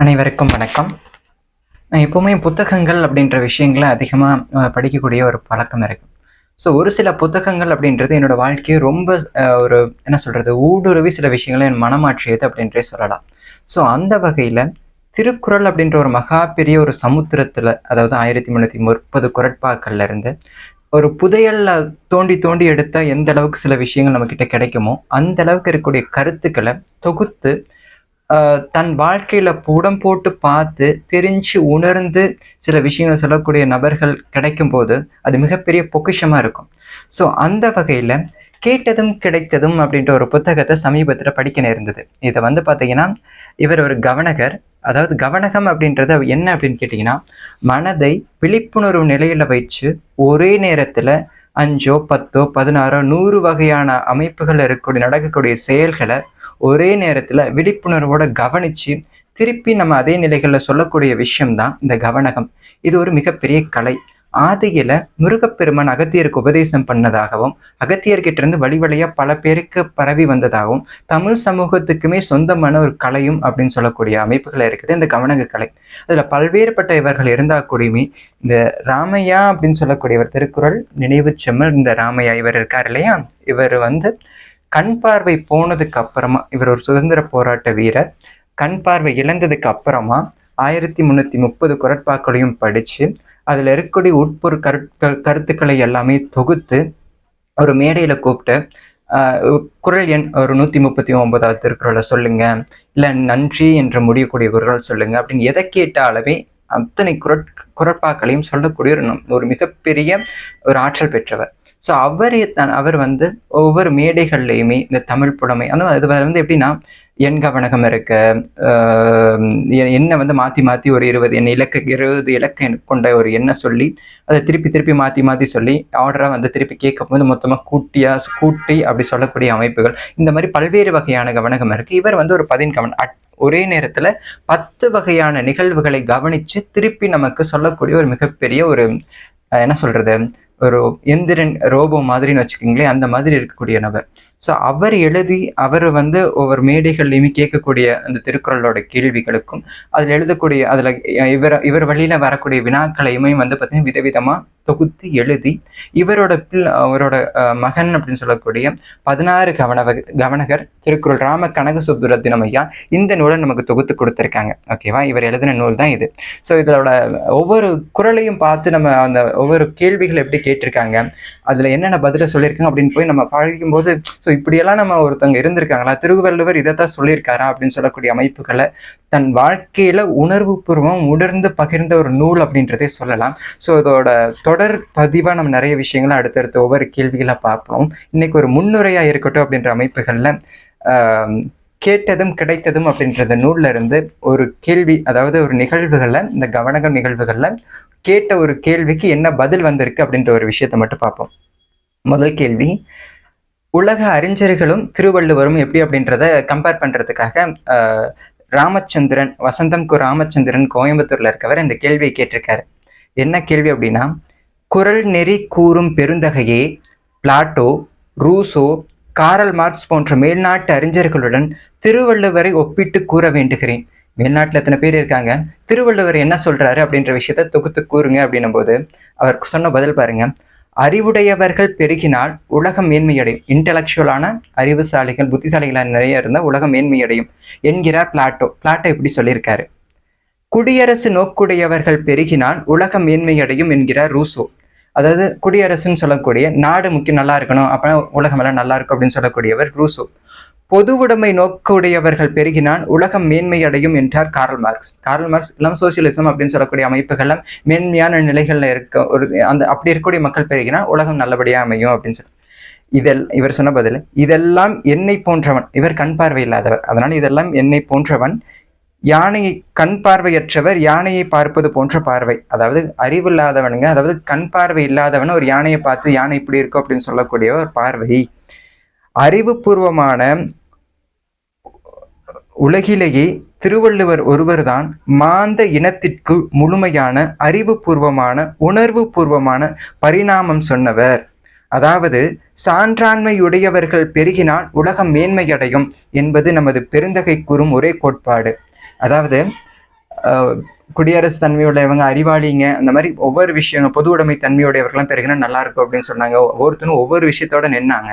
அனைவருக்கும் வணக்கம். நான் எப்போவுமே புத்தகங்கள் அப்படின்ற விஷயங்களை அதிகமாக படிக்கக்கூடிய ஒரு பழக்கம் இருக்கு. ஸோ ஒரு சில புத்தகங்கள் அப்படின்றது என்னோட வாழ்க்கையை ரொம்ப ஒரு என்ன சொல்கிறது ஊடுருவி சில விஷயங்களை என் மனமாற்றியது அப்படின்றே சொல்லலாம். ஸோ அந்த வகையில் திருக்குறள் அப்படின்ற ஒரு மகா பெரிய ஒரு சமுத்திரத்தில் அதாவது ஆயிரத்தி முந்நூற்றி முப்பது குரட்பாக்கள்ல இருந்து ஒரு புதையல்ல தோண்டி தோண்டி எடுத்தால் எந்த அளவுக்கு சில விஷயங்கள் நம்மக்கிட்ட கிடைக்குமோ அந்த அளவுக்கு இருக்கக்கூடிய கருத்துக்களை தொகுத்து தன் வாழ்க்கையில் புடம் போட்டு பார்த்து தெரிஞ்சு உணர்ந்து சில விஷயங்களை சொல்லக்கூடிய நபர்கள் கிடைக்கும் போது அது மிகப்பெரிய பொக்கிஷமாக இருக்கும். ஸோ அந்த வகையில் கேட்டதும் கிடைத்ததும் அப்படின்ற ஒரு புத்தகத்தை சமீபத்தில் படிக்க நேர்ந்தது. இதை வந்து பார்த்தீங்கன்னா இவர் ஒரு கவனகர். அதாவது கவனகம் அப்படின்றது என்ன அப்படின்னு கேட்டிங்கன்னா மனதை விழிப்புணர்வு நிலையில் வச்சு ஒரே நேரத்தில் அஞ்சோ பத்தோ பதினாறோ நூறு வகையான அமைப்புகள் இருக்கக்கூடிய நடக்கக்கூடிய செயல்களை ஒரே நேரத்தில் விழிப்புணர்வோட கவனித்து திருப்பி நம்ம அதே நிலைகளில் சொல்லக்கூடிய விஷயம்தான் இந்த கவனகம். இது ஒரு மிகப்பெரிய கலை. ஆதியில முருகப்பெருமான் அகத்தியருக்கு உபதேசம் பண்ணதாகவும் அகத்தியர்கிட்ட இருந்து வழி வழியா பல பேருக்கு பரவி வந்ததாகவும் தமிழ் சமூகத்துக்குமே சொந்தமான ஒரு கலையும் அப்படின்னு சொல்லக்கூடிய அமைப்புகள் இருக்குது இந்த கவனக கலை. அதுல பல்வேறுபட்ட இவர்கள் இருந்தா கூடயுமே இந்த ராமையா அப்படின்னு சொல்லக்கூடியவர் திருக்குறள் நினைவு செம்மல் இந்த ராமையா இவர் இருக்கார் இல்லையா? இவர் வந்து கண் பார்வை போனதுக்கு அப்புறமா இவர் ஒரு சுதந்திர போராட்ட வீரர். கண் பார்வை இழந்ததுக்கு அப்புறமா ஆயிரத்தி முந்நூற்றி முப்பது குரட்பாக்களையும் படித்து அதில் இருக்கக்கூடிய உட்பொரு கருட்கள் கருத்துக்களை எல்லாமே தொகுத்து ஒரு மேடையில் கூப்பிட்டு குரல் குறள் எண் ஒரு நூற்றி முப்பத்தி ஒன்பதாவது திருக்குறளை சொல்லுங்க இல்லை நன்றி என்று முடியக்கூடிய குரல் சொல்லுங்க அப்படின்னு எதை கேட்டாலுமே அத்தனை குரட் குரட்பாக்களையும் சொல்லக்கூடிய ஒரு நம்- ஒரு மிகப்பெரிய ஒரு ஆற்றல் பெற்றவர். ஸோ அவரே தான் அவர் வந்து ஒவ்வொரு மேடைகள்லையுமே இந்த தமிழ் புலமை அந்த இது வந்து எப்படின்னா எண் கவனகம் இருக்க ஆஹ் எண்ணை வந்து மாற்றி மாற்றி ஒரு இருபது எண் இலக்கு இருபது இலக்க எண் கொண்ட ஒரு எண்ணை சொல்லி அதை திருப்பி திருப்பி மாற்றி மாற்றி சொல்லி ஆர்டராக வந்து திருப்பி கேட்கும்போது மொத்தமாக கூட்டியாக கூட்டி அப்படி சொல்லக்கூடிய அமைப்புகள். இந்த மாதிரி பல்வேறு வகையான கவனகம் இருக்கு. இவர் வந்து ஒரு பதின் கவனம் அட் ஒரே நேரத்தில் பத்து வகையான நிகழ்வுகளை கவனித்து திருப்பி நமக்கு சொல்லக்கூடிய ஒரு மிகப்பெரிய ஒரு என்ன சொல்கிறது ஒரு எந்திரன் ரோபோ மாதிரின்னு வச்சுக்கோங்களேன் அந்த மாதிரி இருக்கக்கூடிய நபர். ஸோ அவர் எழுதி அவர் வந்து ஒவ்வொரு மேடைகள்லையுமே கேட்கக்கூடிய அந்த திருக்குறளோட கேள்விகளுக்கும் அதில் எழுதக்கூடிய அதில் இவர் இவர் வழியில் வரக்கூடிய வினாக்களையுமே வந்து பார்த்தீங்கன்னா விதவிதமாக தொகுத்து எழுதி இவரோட பிள் அவரோட மகன் அப்படின்னு சொல்லக்கூடிய பதினாறு கவனவ கவனகர் திருக்குறள் ராம கனக சுப்புரத்தினம் ஐயா இந்த நூலை நமக்கு தொகுத்து கொடுத்துருக்காங்க. ஓகேவா? இவர் எழுதின நூல் தான் இது. ஸோ இதோட ஒவ்வொரு குறளையும் பார்த்து நம்ம அந்த ஒவ்வொரு கேள்விகள் எப்படி கேட்டிருக்காங்க அதில் என்னென்ன பதிலை சொல்லியிருக்காங்க அப்படின்னு போய் நம்ம பழகும்போது ஸோ இப்படியெல்லாம் நம்ம ஒருத்தவங்க இருந்திருக்காங்களா? திருவள்ளுவர் இதைத்தான் சொல்லியிருக்காரா? அப்படின்னு சொல்லக்கூடிய அமைப்புகளை தன் வாழ்க்கையில் உணர்வுபூர்வம் உணர்ந்து பகிர்ந்த ஒரு நூல் அப்படின்றதே சொல்லலாம். ஸோ இதோட தொடர் பதிவாக நம்ம நிறைய விஷயங்களை அடுத்தடுத்த ஒவ்வொரு கேள்விகளாக பார்ப்போம். இன்னைக்கு ஒரு முன்னுரையாக இருக்கட்டும் அப்படின்ற அமைப்புகளில் கேட்டதும் கிடைத்ததும் அப்படின்றத நூலில் இருந்து ஒரு கேள்வி அதாவது ஒரு நிகழ்வுகளில் இந்த கவனக நிகழ்வுகளில் கேட்ட ஒரு கேள்விக்கு என்ன பதில் வந்திருக்கு அப்படின்ற ஒரு விஷயத்தை மட்டும் பார்ப்போம். முதல் கேள்வி உலக அறிஞர்களும் திருவள்ளுவரும் எப்படி அப்படின்றத கம்பேர் பண்ணுறதுக்காக ராமச்சந்திரன் வசந்தம் கு ராமச்சந்திரன் கோயம்புத்தூரில் இருக்கவர் இந்த கேள்வியை கேட்டிருக்காரு. என்ன கேள்வி அப்படின்னா குரல் நெறி கூறும் பெருந்தகையே பிளாட்டோ ரூசோ காரல் மார்க்ஸ் போன்ற மேல்நாட்டு அறிஞர்களுடன் திருவள்ளுவரை ஒப்பிட்டு கூற வேண்டுகிறேன். மேல்நாட்டில் எத்தனை பேர் இருக்காங்க? திருவள்ளுவர் என்ன சொல்கிறாரு அப்படின்ற விஷயத்த தொகுத்து கூறுங்க அப்படின்னும் போது அவர் சொன்ன பதில் பாருங்க. அறிவுடையவர்கள் பெருகினால் உலகம் மேன்மையடையும். இன்டலெக்சுவலான அறிவுசாலிகள் புத்திசாலிகளாக நிறைய இருந்தால் உலகம் மேன்மையடையும் என்கிறார் பிளாட்டோ. பிளாட்டோ இப்படி சொல்லியிருக்காரு. குடியரசு நோக்குடையவர்கள் பெருகினால் உலகம் மேன்மையடையும் என்கிறார் ரூசோ. அதாவது குடியரசுன்னு சொல்லக்கூடிய நாடு முக்கியம் நல்லா இருக்கணும் அப்போ உலகம் எல்லாம் நல்லா இருக்கும் அப்படின்னு சொல்லக்கூடியவர் ரூசோ. பொதுவுடைமை நோக்குடையவர்கள் பெருகினால் உலகம் மேன்மையடையும் என்றார் கார்ல் மார்க்ஸ். கார்ல் மார்க்ஸ் எல்லாம் சோசியலிசம் அப்படின்னு சொல்லக்கூடிய அமைப்புகள்லாம் மேன்மையான நிலைகளில் இருக்க ஒரு அந்த அப்படி இருக்கக்கூடிய மக்கள் பெருகினால் உலகம் நல்லபடியாக அமையும் அப்படின்னு சொல்லி இதெல் இவர் சொன்ன பதில் இதெல்லாம் என்னை போன்றவன் இவர் கண் பார்வை இல்லாதவர் அதனால் இதெல்லாம் என்னை போன்றவன் யானையை கண் பார்வையற்றவர் யானையை பார்ப்பது போன்ற பார்வை. அதாவது அறிவில்லாதவனுங்க அதாவது கண் பார்வை இல்லாதவன் ஒரு யானையை பார்த்து யானை இப்படி இருக்கும் அப்படின்னு சொல்லக்கூடிய ஒரு பார்வை. அறிவுபூர்வமான உலகிலேயே திருவள்ளுவர் ஒருவர்தான் மாந்த இனத்திற்கு முழுமையான அறிவுபூர்வமான உணர்வு பூர்வமான பரிணாமம் சொன்னவர். அதாவது சான்றாண்மையுடையவர்கள் பெருகினால் உலகம் மேன்மையடையும் என்பது நமது பெருந்தகை கூறும் ஒரே கோட்பாடு. அதாவது குடியரசு தன்மையுடையவங்க அறிவாளிங்க அந்த மாதிரி ஒவ்வொரு விஷயங்கள் பொது உடைமை தன்மையுடையவர்கள்லாம் பெருகினா நல்லா இருக்கும் அப்படின்னு சொன்னாங்க. ஒவ்வொருத்தரும் ஒவ்வொரு விஷயத்தோட நின்னாங்க.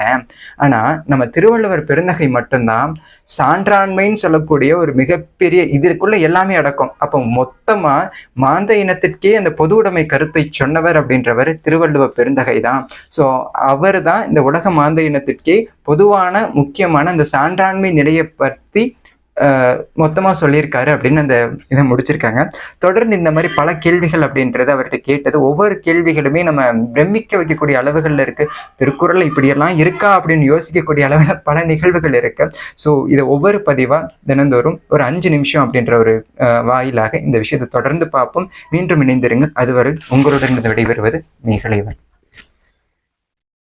ஆனால் நம்ம திருவள்ளுவர் பெருந்தகை மட்டும்தான் சான்றாண்மைன்னு சொல்லக்கூடிய ஒரு மிகப்பெரிய இதற்குள்ள எல்லாமே அடக்கும். அப்போ மொத்தமாக மாந்த இனத்திற்கே அந்த பொது உடைமை கருத்தை சொன்னவர் அப்படின்றவர் திருவள்ளுவர் பெருந்தகை தான். ஸோ அவர் தான் இந்த உலக மாந்த இனத்திற்கே பொதுவான முக்கியமான அந்த சான்றாண்மை நிலையை பற்றி மொத்தமாக மொத்தமா சொல்லியிருக்காரு அப்படின்னு அந்த இதை முடிச்சிருக்காங்க. தொடர்ந்து இந்த மாதிரி பல கேள்விகள் அப்படின்றது அவர்கிட்ட கேட்டது. ஒவ்வொரு கேள்விகளுமே நம்ம பிரமிக்க வைக்கக்கூடிய அளவுகள்ல இருக்கு. திருக்குறள் இப்படியெல்லாம் இருக்கா அப்படின்னு யோசிக்கக்கூடிய அளவில் பல நிகழ்வுகள் இருக்கு. ஸோ இதை ஒவ்வொரு பதிவா தினந்தோறும் ஒரு அஞ்சு நிமிஷம் அப்படின்ற ஒரு வாயிலாக இந்த விஷயத்தை தொடர்ந்து பார்ப்போம். மீண்டும் இணைந்திருங்கள். அதுவரை உங்களுடன் விடைபெறுவது மீகலைவன்